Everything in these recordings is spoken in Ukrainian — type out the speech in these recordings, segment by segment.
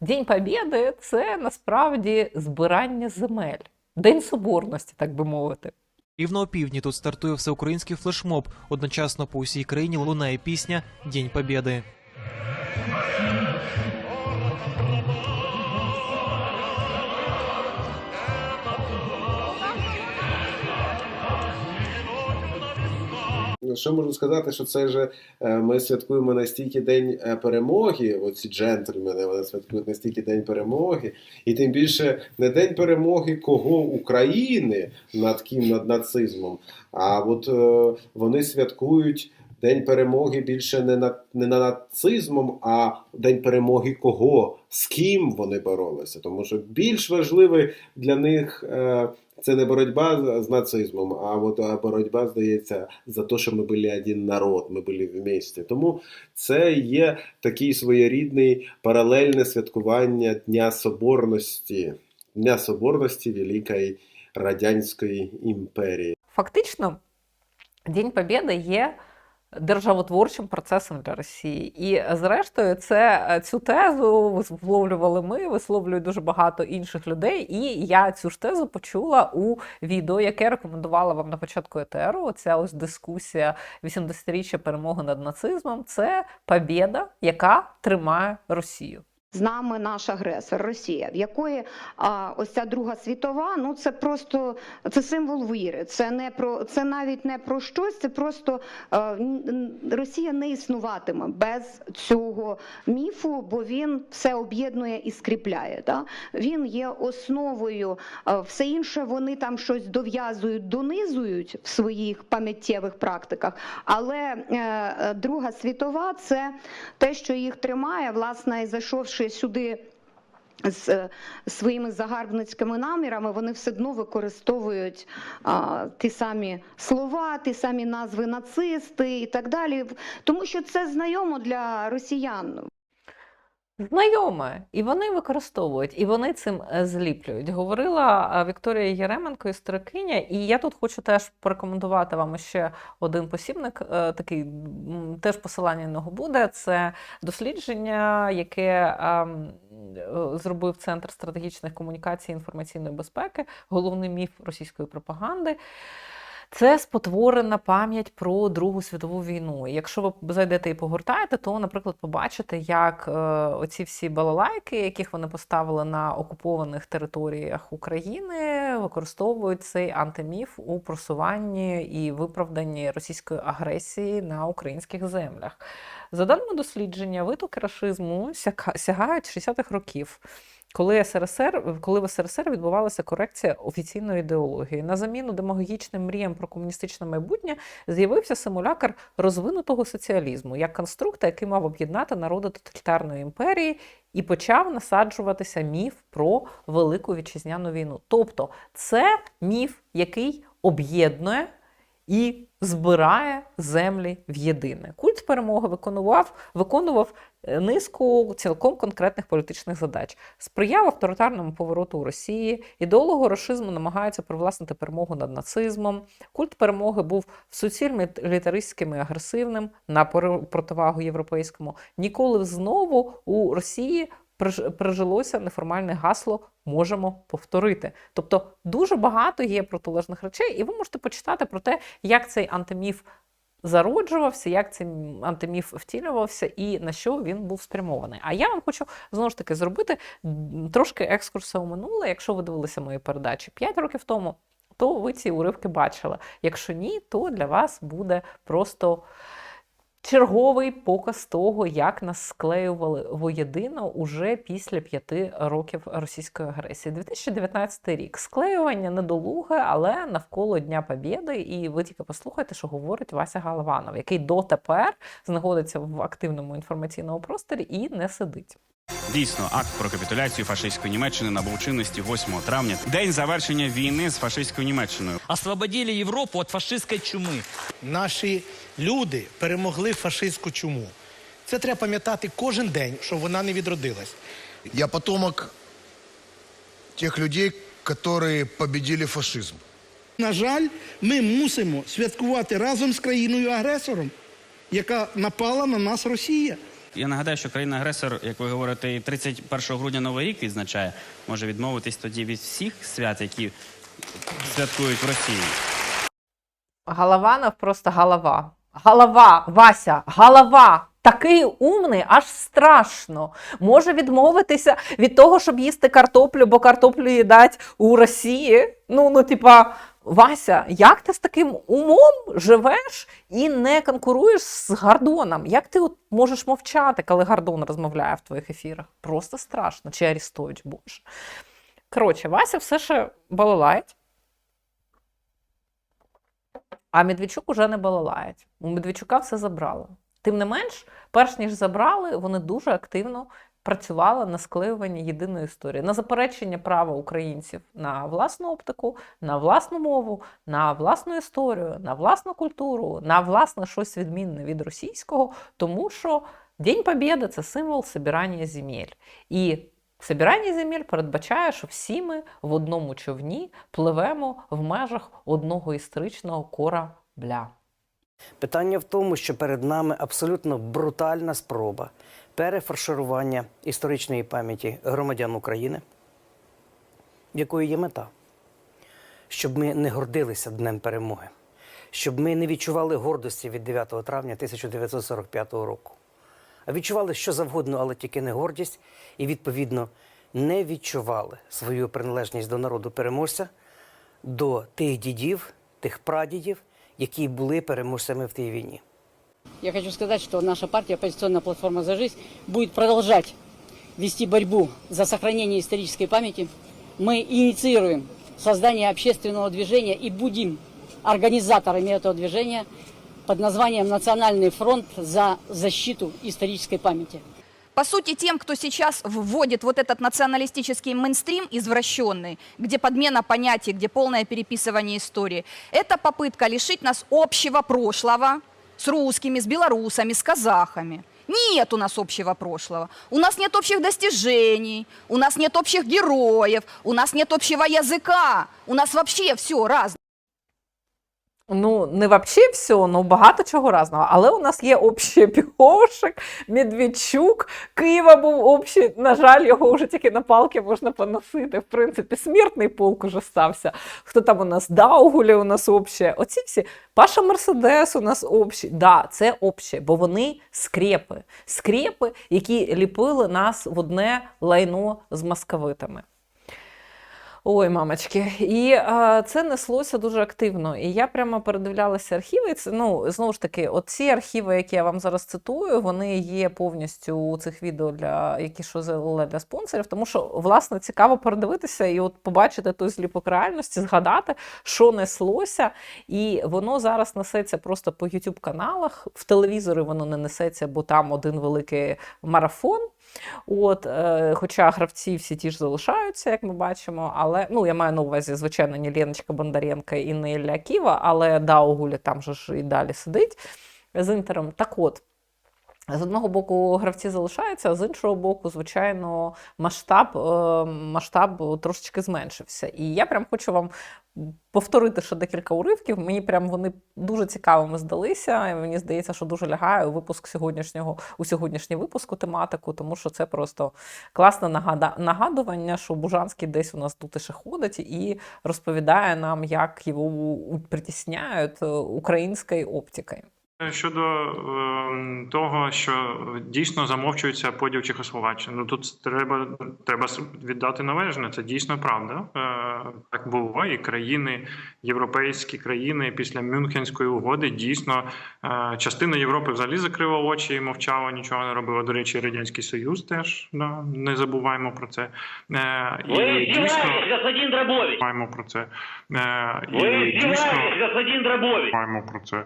День Побєди це насправді збирання земель, День Соборності, так би мовити. Рівно опівдні тут стартує всеукраїнський флешмоб. Одночасно по усій країні лунає пісня День Побєди. Що можу сказати, що це вже е, ми святкуємо настільки день е, перемоги. Оці джентльмени вони святкують настільки день перемоги, і тим більше не день перемоги кого України над ким над нацизмом. А от е, вони святкують день перемоги більше не над не над нацизмом, а день перемоги кого з ким вони боролися. Тому що більш важливий для них. Це не боротьба з- нацизмом, а от боротьба, здається, за те, що ми були один народ, ми були в місті. Тому це є такий своєрідний паралельне святкування Дня Соборності, Дня Соборності Великої Радянської імперії. Фактично, День Побєди є державотворчим процесом для Росії. І зрештою, це е, цю тезу висловлювали ми, висловлюють дуже багато інших людей. І я цю ж тезу почула у відео, яке рекомендувала вам на початку етеру. Оця ось дискусія 80-річчя перемоги над нацизмом. Це побєда, яка тримає Росію. З нами наш агресор Росія, в якої а, ось ця Друга світова, ну це просто це символ віри. Це не про це навіть не про щось. Це просто а, н- Росія не існуватиме без цього міфу, бо він все об'єднує і скріпляє. Да? Він є основою. а, Все інше вони там щось дов'язують, донизують в своїх пам'яттєвих практиках. Але е, е, Друга світова це те, що їх тримає, власне, і зайшовши сюди. З е, своїми загарбницькими намірами вони все одно використовують а, ті самі слова, ті самі назви нацисти і так далі, тому що це знайомо для росіян. Знайоме, і вони використовують, і вони цим е, зліплюють. Говорила е, Вікторія Єременко, історикиня, і я тут хочу теж порекомендувати вам ще один посібник, е, такий теж посилання на нього буде. Це дослідження, яке ем, зробив Центр стратегічних комунікацій і інформаційної безпеки, головний міф російської пропаганди. Це спотворена пам'ять про Другу світову війну. І Якщо ви зайдете і погортаєте, то, наприклад, побачите, як е, оці всі балалайки, яких вони поставили на окупованих територіях України, використовують цей антиміф у просуванні і виправданні російської агресії на українських землях. За даними дослідження, витоки рашизму сягають 60-х років. Коли СРСР, коли в СРСР відбувалася корекція офіційної ідеології, на заміну демагогічним мріям про комуністичне майбутнє з'явився симулякр розвинутого соціалізму як конструкта, який мав об'єднати народи тоталітарної імперії, і почав насаджуватися міф про велику вітчизняну війну. Тобто, це міф, який об'єднує і збирає землі в єдине. Культ перемоги виконував, виконував низку цілком конкретних політичних задач. Сприяв авторитарному повороту у Росії, ідеологи рашизму намагаються привласнити перемогу над нацизмом. Культ перемоги був суціль мілітаристським і агресивним на противагу європейському. Ніколи знову у Росії приж- прижилося неформальне гасло можемо повторити. Тобто дуже багато є протилежних речей, і ви можете почитати про те, як цей антиміф зароджувався, як цей антиміф втілювався і на що він був спрямований. А я вам хочу знову ж таки зробити трошки екскурсу у минуле. Якщо ви дивилися мої передачі 5 років тому, то ви ці уривки бачили. Якщо ні, то для вас буде просто черговий показ того, як нас склеювали воєдино уже після п'яти років російської агресії. 2019 рік склеювання недолуге, але навколо Дня Побєди. І ви тільки послухайте, що говорить Вася Галаванов, який дотепер знаходиться в активному інформаційному просторі і не сидить. Дійсно, акт про капітуляцію фашистської Німеччини набув чинності 8 травня, день завершення війни з фашистською Німеччиною. освободили Європу від фашистської чуми. Наші люди перемогли фашистську чуму. Це треба пам'ятати кожен день, щоб вона не відродилась. Я потомок тех людей, которые победили фашизм. На жаль, ми мусимо святкувати разом з країною-агресором, яка напала на нас Росія. Я нагадаю, що країна-агресор, як ви говорите, і 31 грудня Новий рік відзначає, може відмовитись тоді від всіх свят, які святкують в Росії. Голованов просто голова. Голова, Вася, голова. Такий умний, аж страшно. Може відмовитися від того, щоб їсти картоплю, бо картоплю їдать у Росії. Ну, ну, типа, Вася, як ти з таким умом живеш і не конкуруєш з Гордоном? Як ти от можеш мовчати, коли Гордон розмовляє в твоїх ефірах? Просто страшно. Чи Арістович, боже. Коротше, Вася все ще балалають. А Медведчук уже не балалають. У Медведчука все забрали. Тим не менш, перш ніж забрали, вони дуже активно працювали на склеюванні єдиної історії, на заперечення права українців на власну оптику, на власну мову, на власну історію, на власну культуру, на власне щось відмінне від російського, тому що День Побєди це символ собирання земель. І Собирання земель передбачає, що всі ми в одному човні пливемо в межах одного історичного корабля. Питання в тому, що перед нами абсолютно брутальна спроба перефарширування історичної пам'яті громадян України, якою є мета, щоб ми не гордилися Днем перемоги, щоб ми не відчували гордості від 9 травня 1945 року, а відчували що завгодно, але тільки не гордість, і відповідно не відчували свою приналежність до народу переможця, до тих дідів, тих прадідів, які були переможцями в тій війні. Я хочу сказать, что наша партия «Оппозиционная платформа за жизнь» будет продолжать вести борьбу за сохранение исторической памяти. Мы инициируем создание общественного движения и будем организаторами этого движения под названием «Национальный фронт за защиту исторической памяти». По сути, тем, кто сейчас вводит вот этот националистический мейнстрим извращенный, где подмена понятий, где полное переписывание истории, это попытка лишить нас общего прошлого с русскими, с белорусами, с казахами. Нет у нас общего прошлого. У нас нет общих достижений, у нас нет общих героев, у нас нет общего языка. У нас вообще все разное. Ну, не вообще все, ну багато чого разного. Але у нас є общий Піховшик, Медведчук, Києва був общий. На жаль, його вже тільки на палки можна поносити. В принципі, смертний полк уже стався. Хто там у нас? Даугулі у нас обще. Оці всі. Паша Мерседес у нас общий. Да, це обще, бо вони скрепи. Скрепи, які ліпили нас в одне лайно з московитами. Ой, мамочки, і е, це неслося дуже активно. І я прямо передивлялася архіви. Це ну знову ж таки, от ці архіви, які я вам зараз цитую, вони є повністю у цих відео для які що залили для спонсорів. Тому що власне цікаво передивитися і от побачити той зліпок реальності, згадати, що неслося, і воно зараз несеться просто по youtube каналах. В телевізори воно не несеться, бо там один великий марафон. От, е, хоча гравці всі ті ж залишаються, як ми бачимо, але ну я маю на увазі, звичайно, не Леночка Бондаренка і не Ілля Ківа, але Даугулі там же ж і далі сидить з інтером. Так от. З одного боку, гравці залишаються, а з іншого боку, звичайно, масштаб, е, масштаб трошечки зменшився. І я прям хочу вам повторити ще декілька уривків. Мені прям вони дуже цікавими здалися. І мені здається, що дуже лягає у випуск сьогоднішнього у сьогоднішній випуску тематику, тому що це просто класне нагадування, що Бужанський десь у нас тут ще ходить і розповідає нам, як його притісняють е, українською оптикою. Щодо е, того, що дійсно замовчується поділ Чехословаччини, ну тут треба треба віддати належне. Це дійсно правда. Е, так було, і країни, європейські країни після Мюнхенської угоди дійсно е, частина Європи взагалі закрила очі і мовчала, нічого не робила. До речі, радянський Союз теж да, не забуваємо про це. Е, і дійсно господин Драбович! маємо про це. Е, і дійсно господин Драбович! маємо про це.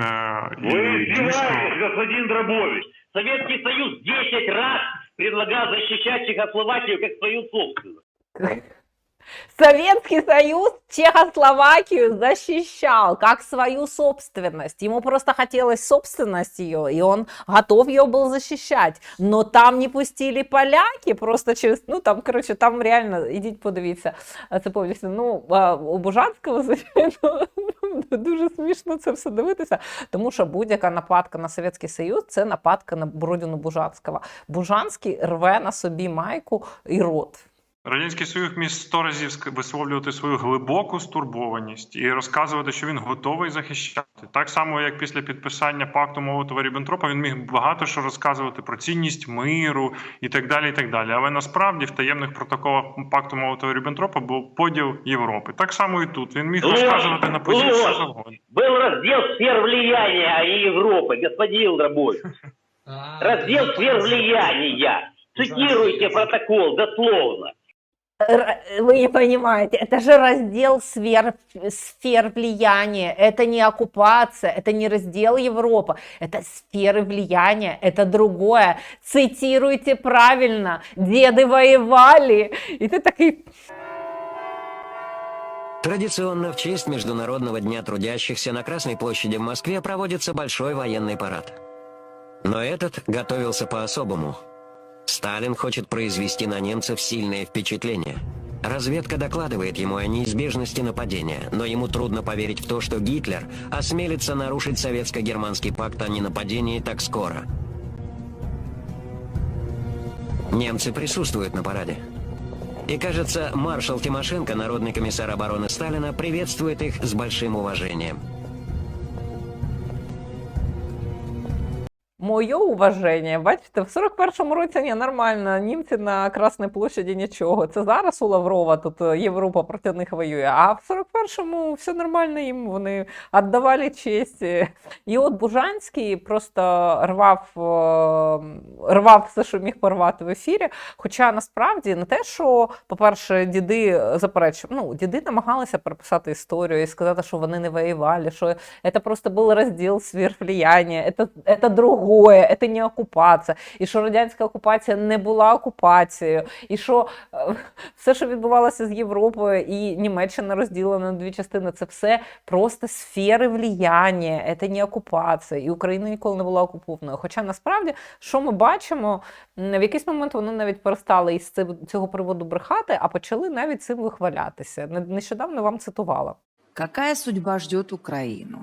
Е, і дійсно. господин Драбович! Советский Союз 10 раз предлагал защищать Чехословакию как свою собственность. Советский Союз Чехословакию защищал как свою собственность. Ему просто хотелось собственность ее, и он готов ее был защищать. Но там не пустили поляки, просто через, ну там, короче, там реально, ідіть подивіться, це повністю, ну, а, у Бужанського, звичайно, дуже смішно це все дивитися, тому що будь-яка нападка на Совєтський Союз це нападка на Бородіну Бужанського. Бужанський рве на собі майку і рот. Радянський Союз міг сто разів висловлювати свою глибоку стурбованість і розказувати, що він готовий захищати. Так само, як після підписання пакту молотова ріббентропа він міг багато що розказувати про цінність миру і так далі. і так далі. Але насправді в таємних протоколах пакту молотова ріббентропа був поділ Європи. Так само і тут він міг розказувати на позиції що Ложь! завгодно. Был раздел сфер не Европы, господин рабочий. Раздел сфер влияния. Цитируйте протокол дословно. Вы не понимаете, это же раздел сфер, сфер влияния, это не оккупация, это не раздел Европа, это сферы влияния, это другое. Цитируйте правильно, деды воевали. И ты такой, Традиционно в честь Международного дня трудящихся на Красной площади в Москве проводится большой военный парад. Но этот готовился по-особому. Сталин хочет произвести на немцев сильное впечатление. Разведка докладывает ему о неизбежности нападения, но ему трудно поверить в то, что Гитлер осмелится нарушить советско-германский пакт о ненападении так скоро. Немцы присутствуют на параде. И кажется, маршал Тимошенко, народный комиссар обороны Сталина, приветствует их с большим уважением. Моє уваження, бачите, в 41-му році ні, нормально, німці на Красній площаді нічого. Це зараз у Лаврова тут е, Європа проти них воює. А в 41-му все нормально їм, вони віддавали честь. І от Бужанський просто рвав, е, рвав все, що міг порвати в ефірі. Хоча насправді не те, що, по-перше, діди заперечували, ну, діди намагалися переписати історію і сказати, що вони не воювали, що це просто був розділ сфер влияния, це, це другое, це не окупація, і що радянська окупація не була окупацією, і що е, все, що відбувалося з Європою і Німеччина розділена на дві частини, це все просто сфери влияння, це не окупація, і Україна ніколи не була окупованою. Хоча насправді, що ми бачимо, в якийсь момент вони навіть перестали із цього приводу брехати, а почали навіть цим вихвалятися. Нещодавно вам цитувала. Какая судьба ждет Украину?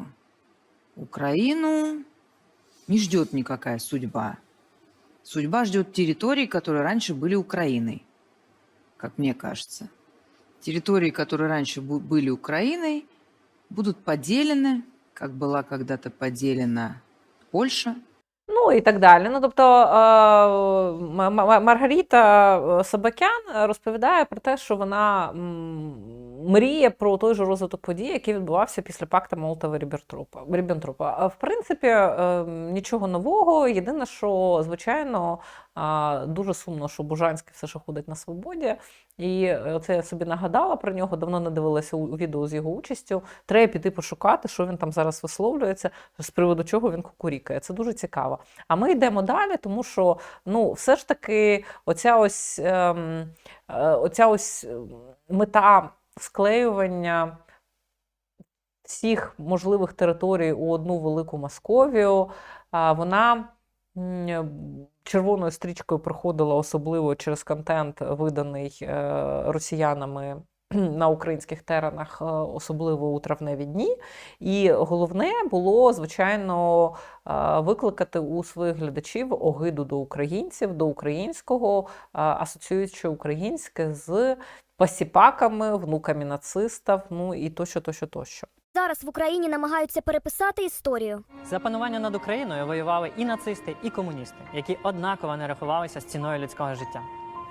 Украину не ждет никакая судьба. Судьба ждет территорий, которые раньше были Украиной, как мне кажется. Территории, которые раньше бу- были Украиной, будут поделены, как была когда-то поделена Польша, Ну і так далі. Ну тобто е, М- М- Маргарита е, Собакян розповідає про те, що вона м, мріє про той же розвиток подій, який відбувався після пакта Молотова. Ріббентропа. В принципі, е, нічого нового. Єдине, що звичайно е, дуже сумно, що Бужанський все ще ходить на свободі. І оце я собі нагадала про нього, давно не дивилася у відео з його участю. Треба піти пошукати, що він там зараз висловлюється, з приводу чого він кукурікає. Це дуже цікаво. А ми йдемо далі, тому що ну, все ж таки, оця ось, ем, е, оця ось ем, мета склеювання всіх можливих територій у одну велику Московію, вона червоною стрічкою проходила особливо через контент, виданий е, росіянами на українських теренах, е, особливо у травневі дні. І головне було, звичайно, е, викликати у своїх глядачів огиду до українців, до українського, асоціюючи українське з посіпаками, внуками нацистів, ну і тощо, тощо, тощо. Зараз в Україні намагаються переписати історію. За панування над Україною воювали і нацисти, і комуністи, які однаково не рахувалися з ціною людського життя.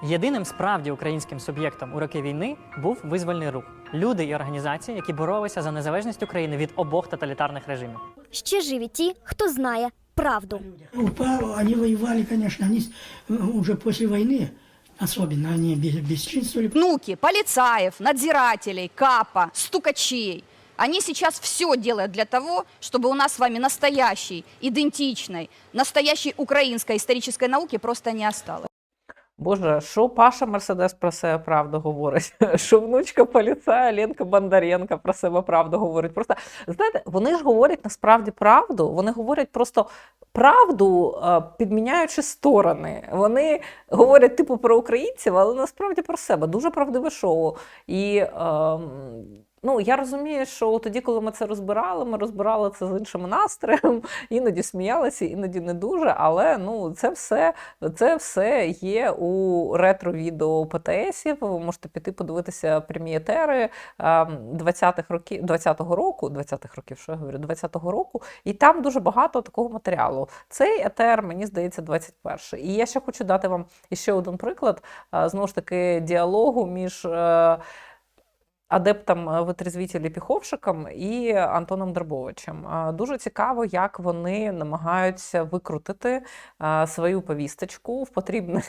Єдиним справді українським суб'єктом у роки війни був визвольний рух люди і організації, які боролися за незалежність України від обох тоталітарних режимів. Ще живі ті, хто знає правду. Упа- Они воевали, конечно, они с- э, уже после войны, особенно они бесчинствовали. Внуки полицаев, надзирателей, капа, стукачей. Они сейчас все делают для того, чтобы у нас с вами настоящей, идентичной, настоящей украинской исторической науки просто не осталось. Боже, що Паша Мерседес про себе правду говорить? Що внучка поліцая Ленка Бондаренка про себе правду говорить? Просто знаєте, вони ж говорять насправді правду. Вони говорять просто правду, е, підміняючи сторони. Вони говорять типу про українців, але насправді про себе. Дуже правдиве шоу. І ем, ну я розумію, що тоді, коли ми це розбирали, ми розбирали це з іншим настроєм, іноді сміялися, іноді не дуже. Але ну це все, це все є у ретро-відео ПТСів. Ви можете піти подивитися ем, 20-х років, 20-го року, 20-х років, що я говорю, 20-го року, і там дуже багато такого матеріалу. Цей етер, мені здається, 21-й. І я ще хочу дати вам іще один приклад е, знову ж таки діалогу між. Адептом е, витрезвітелі Піховшиком і Антоном Дербовичем. Е, Дуже цікаво, як вони намагаються викрутити е, свою повісточку в е,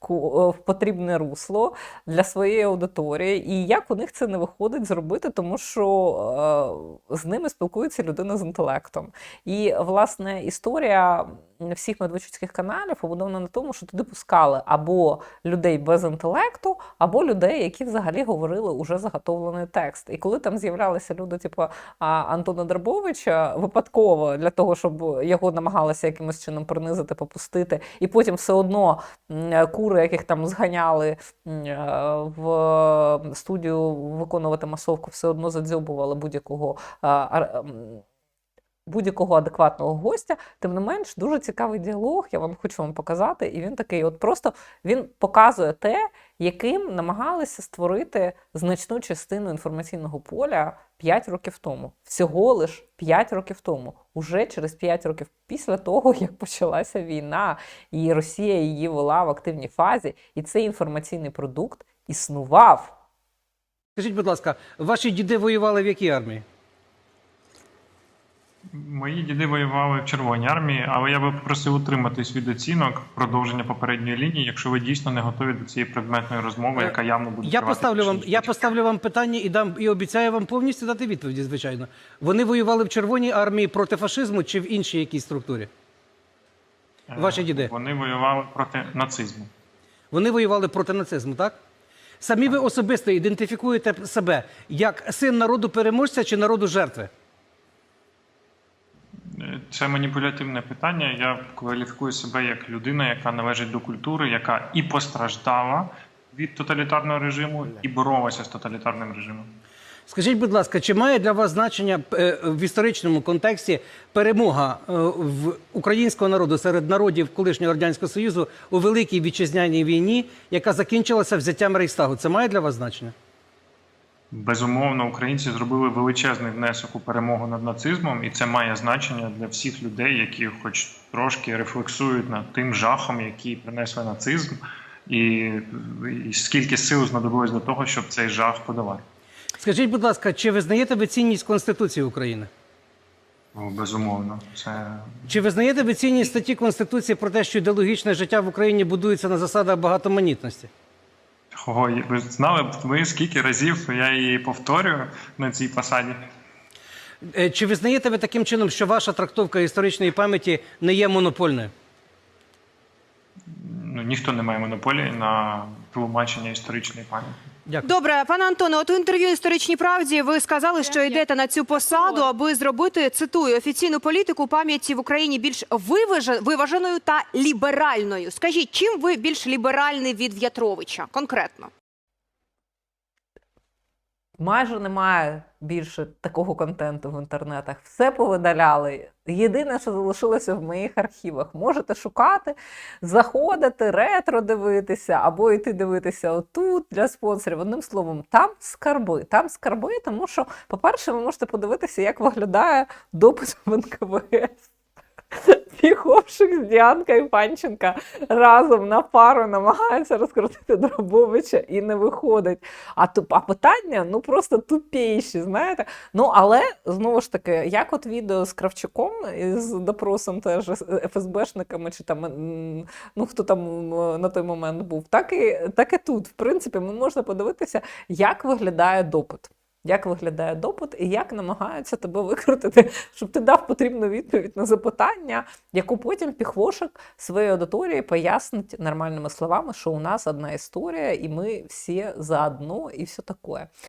в потрібне русло для своєї аудиторії, і як у них це не виходить зробити, тому що е, з ними спілкується людина з інтелектом. І власне історія всіх медведчуцьких каналів побудована на тому, що туди пускали або людей без інтелекту, або людей, які взагалі говорили уже заготовлений текст. І коли там з'являлися люди, типу Антона Дербовича, випадково для того, щоб його намагалися якимось чином принизити, попустити, і потім все одно м, кури, яких там зганяли е, в студію виконувати масовку, все одно задзьобували будь-якого. Будь-якого адекватного гостя. Тим не менш, дуже цікавий діалог. Я вам хочу вам показати. І він такий, от просто він показує те, яким намагалися створити значну частину інформаційного поля 5 років тому. Всього лиш 5 років тому. Уже через 5 років після того, як почалася війна, і Росія її вела в активній фазі, і цей інформаційний продукт існував. Скажіть, будь ласка, ваші діди воювали в якій армії? Мої діди воювали в Червоній армії, але я би попросив утриматись від оцінок продовження попередньої лінії, якщо ви дійсно не готові до цієї предметної розмови, яка явно буде Я поставлю вам, я поставлю вам питання і дам і обіцяю вам повністю дати відповіді, звичайно. Вони воювали в Червоній армії проти фашизму чи в іншій якійсь структурі? Ваші діди. Вони воювали проти нацизму. Вони воювали проти нацизму, так? Самі ви особисто ідентифікуєте себе як син народу переможця чи народу жертви? Це маніпулятивне питання. Я кваліфікую себе як людина, яка належить до культури, яка і постраждала від тоталітарного режиму, і боролася з тоталітарним режимом. Скажіть, будь ласка, чи має для вас значення е, в історичному контексті перемога е, українського народу серед народів колишнього радянського союзу у великій вітчизняній війні, яка закінчилася взяттям Рейхстагу? Це має для вас значення? Безумовно, українці зробили величезний внесок у перемогу над нацизмом, і це має значення для всіх людей, які хоч трошки рефлексують над тим жахом, який принесли нацизм, і, і скільки сил знадобилось для того, щоб цей жах подолати. Скажіть, будь ласка, чи визнаєте ви цінність Конституції України? Безумовно, це Чи визнаєте ви цінність статті Конституції про те, що ідеологічне життя в Україні будується на засадах багатоманітності? Ого, ви знали б ви скільки разів я її повторюю на цій посаді? Е, Чи визнаєте ви таким чином, що ваша трактовка історичної пам'яті не є монопольною? Ну ніхто не має монополії на тлумачення історичної пам'яті. Добре, пане Антоне, от в інтерв'ю історичній правді ви сказали, що йдете на цю посаду, аби зробити цитую офіційну політику пам'яті в Україні більш виважен- виваженою та ліберальною. Скажіть, чим ви більш ліберальний від В'ятровича конкретно? Майже немає більше такого контенту в інтернетах. Все повидаляли. Єдине, що залишилося в моїх архівах. Можете шукати, заходити, ретро дивитися, або йти дивитися отут для спонсорів. Одним словом, там скарби. Там скарби, тому що, по-перше, ви можете подивитися, як виглядає допис в НКВС. Піховшик з Діанкою Панченка разом на пару намагаються розкрутити Дробовича і не виходить. А, а питання ну просто тупіші, знаєте. Ну, але знову ж таки, як от відео з Кравчуком із допросом теж ФСБшниками, чи там ну хто там на той момент був, так і, так і тут. В принципі, ми можна подивитися, як виглядає допит. Як виглядає допит і як намагаються тебе викрутити, щоб ти дав потрібну відповідь на запитання, яку потім піхвошик своїй аудиторії пояснить нормальними словами, що у нас одна історія, і ми всі заодно, і все таке.